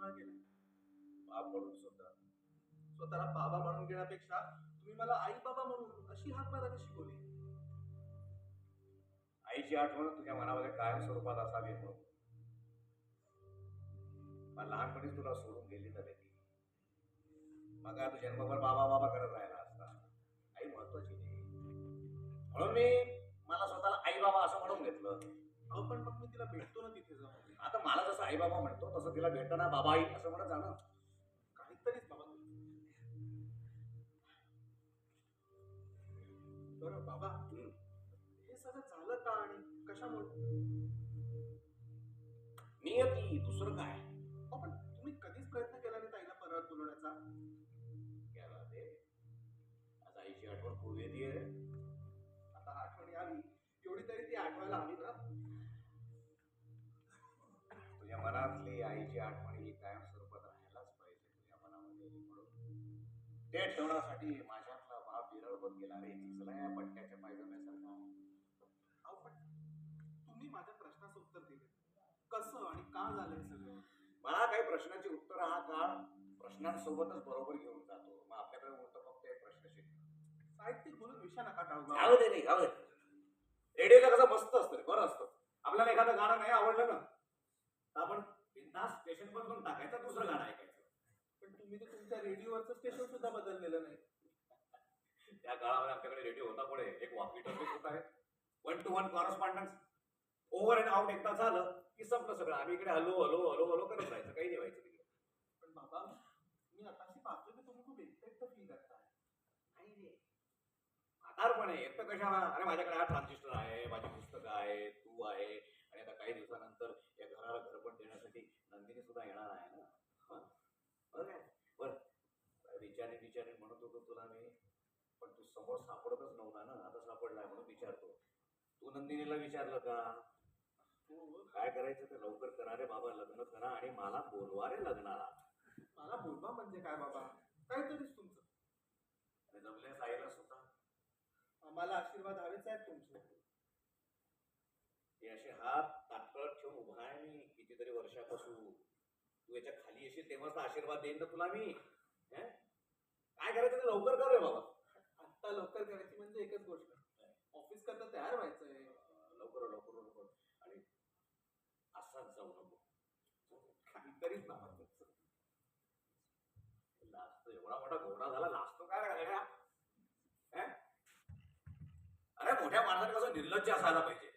सांभाळ केला बाप म्हणून स्वतः. स्वतःला बाबा म्हणून घेण्यापेक्षा तुम्ही मला आई बाबा म्हणून अशी हाक मला शिकवली आईची आठवण तुझ्या मनामध्ये कायम स्वरूपात असावी म्हणून. मला लहानपणीच तुला सोडून गेली तर ती मग तू जन्मभर बाबा बाबा करत राहिला असता. आई महत्वाची नाही. म्हणून मी मला स्वतःला आई बाबा असं म्हणून घेतलं. अहो पण मग मी तिला भेटतो ना तिथे जाऊन. आता मला जसं आई बाबा म्हणतो तसं तिला भेटताना बाबा आई असं म्हणत जा ना. काहीतरीच बाबा. बरं बाबा. हे सगळं झालं का आणि कशामुळे? नियती दुसरं काय? पण तुम्ही कधीच प्रयत्न केला नाही ताईला परत बोलवण्याचा? केला ते. आता आईची आठवण खूप येते. आता आठवणी आली. एवढी तरी ती आठवायला हवी आईची आठवण ही कायम स्वरूपात राहायलाच पाहिजे. तुझ्या मनामध्ये म्हणून. ते ठेवण्यासाठी माझ्यातला बाप विरळ होत गेला रे. दिसला या पटक्याच्या पायजम्यासारखा अहो पण तुम्ही माझ्या प्रश्नाचं उत्तर दिले. कसं आणि का झालं हे सगळं? मला काही प्रश्नांची उत्तर हा काळ प्रश्नांसोबतच बरोबर घेऊन जातो. मग आपल्याकडे उरतं फक्त एक प्रश्न शिकतो साहित्यिक बोलून विषय नका टाळू दे जाऊ दे. रेडिओला कसं मस्त असतं बरं असतं. आपल्याला एखादं गाणं नाही आवडलं ना आपण स्टेशन बंद टाकायचं दुसरं गाणं ऐकायचं. पण तुम्ही तर तुमच्या रेडिओवरचं स्टेशन सुद्धा बदललेलं नाही. त्या काळामध्ये आमच्याकडे रेडिओ होता पुढे. एक वॉकी टॉकी होत आहे. One two one correspondence over and out एकदा झालं की संपलं सगळं. आम्ही इकडे हलो हलो हलो हलो करत राहायचं. काही नाही व्हायचं तिकडे. पण बाबा मी आताशी पाहतो की तुम्ही खूप एकटं एकटं फील करताय नाही रे. म्हातारपणे एकटं कशाला अरे माझ्याकडे हा ट्रान्झिस्टर आहे माझी पुस्तकं आहे तू आहे. आणि आता काही दिवसानंतर या घराला घरपण देण्यासाठी नंदिनी सुद्धा येणार आहे ना हं? बरं काय बरं विचारे विचारे म्हणत होतो तुला मी पण तू समोर सापडतच नव्हता ना आता सापडलाय म्हणून विचारतो. तू नंदिनीला विचारलं का? हो काय करायचं ते लवकर करा रे बाबा लग्न करा आणि मला बोलवा रे लग्नाला. मला बोलवा म्हणजे काय बाबा? काहीतरीच तुमचं. आणि जमल्यास आईला सुद्धा. आम्हाला आशीर्वाद हवेच आहेत तुमचे. हे असे हात ताटकळत ठेवून उभा आहे मी कितीतरी वर्षापासून. तू याच्या खाली येशील तेव्हाच तर आशीर्वाद देईन ना तुला मी. हं? काय करायचं ते लवकर कर रे बाबा. आत्ता लवकर करायची म्हणजे एकच गोष्ट. ऑफिस करता तयार व्हायचंय. लवकर लवकर लवकर. आणि असाच जाऊ नको. काहीतरीच तुमचं लाजतो एवढा मोठा घोडा झाला लाजतो काय? हं? अरे मोठ्या माणसाने कसं निर्लज्ज असायला पाहिजे.